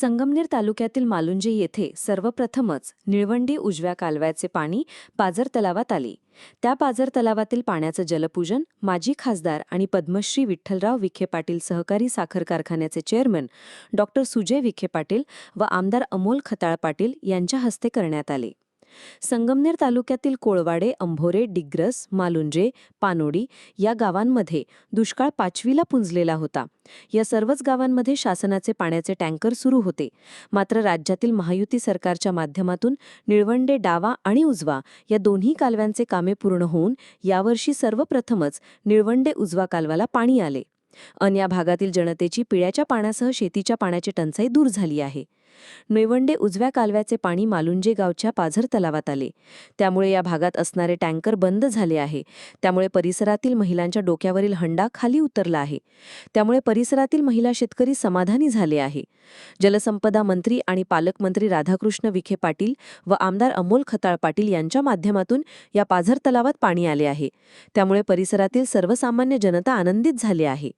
संगमनेर तालुक्यातील मालुंजे येथे सर्वप्रथमच निळवंडी उजव्या कालव्याचे पाणी पाझर तलावात आले. त्या पाझर तलावातील पाण्याचं जलपूजन माजी खासदार आणि पद्मश्री विठ्ठलराव विखे पाटील सहकारी साखर कारखान्याचे चेअरमन डॉक्टर सुजय विखे पाटील व आमदार अमोल खताळ पाटील यांच्या हस्ते करण्यात आले. संगमनेर तालुक्यातील कोळवाडे अंभोरे डिग्रस मालुंजे पानोडी या गावांमध्ये दुष्काळ पाचवीला पुंजलेला होता. या सर्वच गावांमध्ये शासनाचे पाण्याचे टँकर सुरू होते. मात्र राज्यातील महायुती सरकारच्या माध्यमातून निळवंडे डावा आणि उजवा या दोन्ही कालव्यांचे कामे पूर्ण होऊन यावर्षी सर्वप्रथमच निळवंडे उजवा कालवाला पाणी आले. अन या भागातील जनतेची पिण्याच्या पाण्यासह शेतीच्या पाण्याची टंचाई दूर झाली आहे. निळवंडे उजव्या कालव्याचे पाणी मालुंजे गावच्या पाझर तलावात आले. त्यामुळे या भागात असणारे टँकर बंद झाले आहे. त्यामुळे परिसरातील महिलांच्या डोक्यावरील हंडा खाली उतरला आहे. त्यामुळे परिसरातील महिला शेतकरी समाधानी झाले आहे. जलसंपदा मंत्री आणि पालकमंत्री राधाकृष्ण विखे पाटील व आमदार अमोल खताळ पाटील यांच्या माध्यमातून या पाझर तलावात पाणी आले आहे. त्यामुळे परिसरातील सर्वसामान्य जनता आनंदित झाली आहे.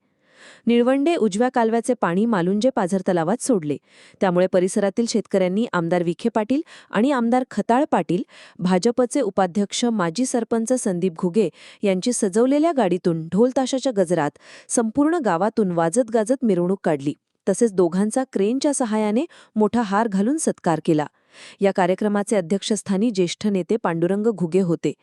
निळवंडे उजव्या कालव्याचे पाणी मालुंजे पाझर तलावात सोडले. त्यामुळे परिसरातील शेतकऱ्यांनी आमदार विखे पाटील आणि आमदार खताळ पाटील भाजपचे उपाध्यक्ष माजी सरपंच संदीप घुगे यांची सजवलेल्या गाडीतून ढोल ताशाच्या गजरात संपूर्ण गावातून वाजत गाजत मिरवणूक काढली. तसेच दोघांचा क्रेनच्या सहाय्याने मोठा हार घालून सत्कार केला. या कार्यक्रमाचे अध्यक्षस्थानी ज्येष्ठ नेते पांडुरंग घुगे होते.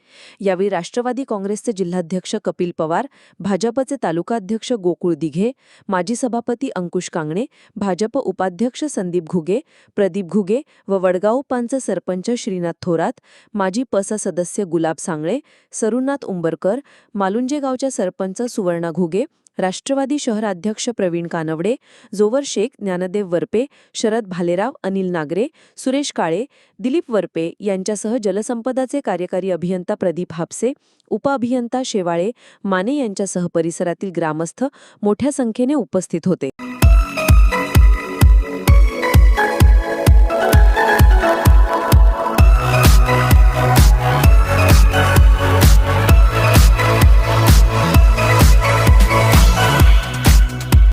यावेळी राष्ट्रवादी काँग्रेसचे जिल्हाध्यक्ष कपिल पवार भाजपचे तालुकाध्यक्ष गोकुळ दिघे माजी सभापती अंकुश कांगणे भाजप उपाध्यक्ष संदीप घुगे प्रदीप घुगे व वडगाव पांचं सरपंच श्रीनाथ थोरात माजी पसा सदस्य गुलाब सांगळे सरुनाथ उंबरकर मालुंजे गावच्या सरपंच सुवर्णा घुगे राष्ट्रवादी शहराध्यक्ष प्रवीण कानवडे जोवर शेख ज्ञानदेव वरपे शरद भालेराव अनिल नागरे सुरेश काळे दिलीप वरपे यांच्यासह जलसंपदाचे कार्यकारी अभियंता प्रदीप हापसे उपअभियंता शेवाळे माने यांच्यासह परिसरातील ग्रामस्थ मोठ्या संख्येने उपस्थित होते.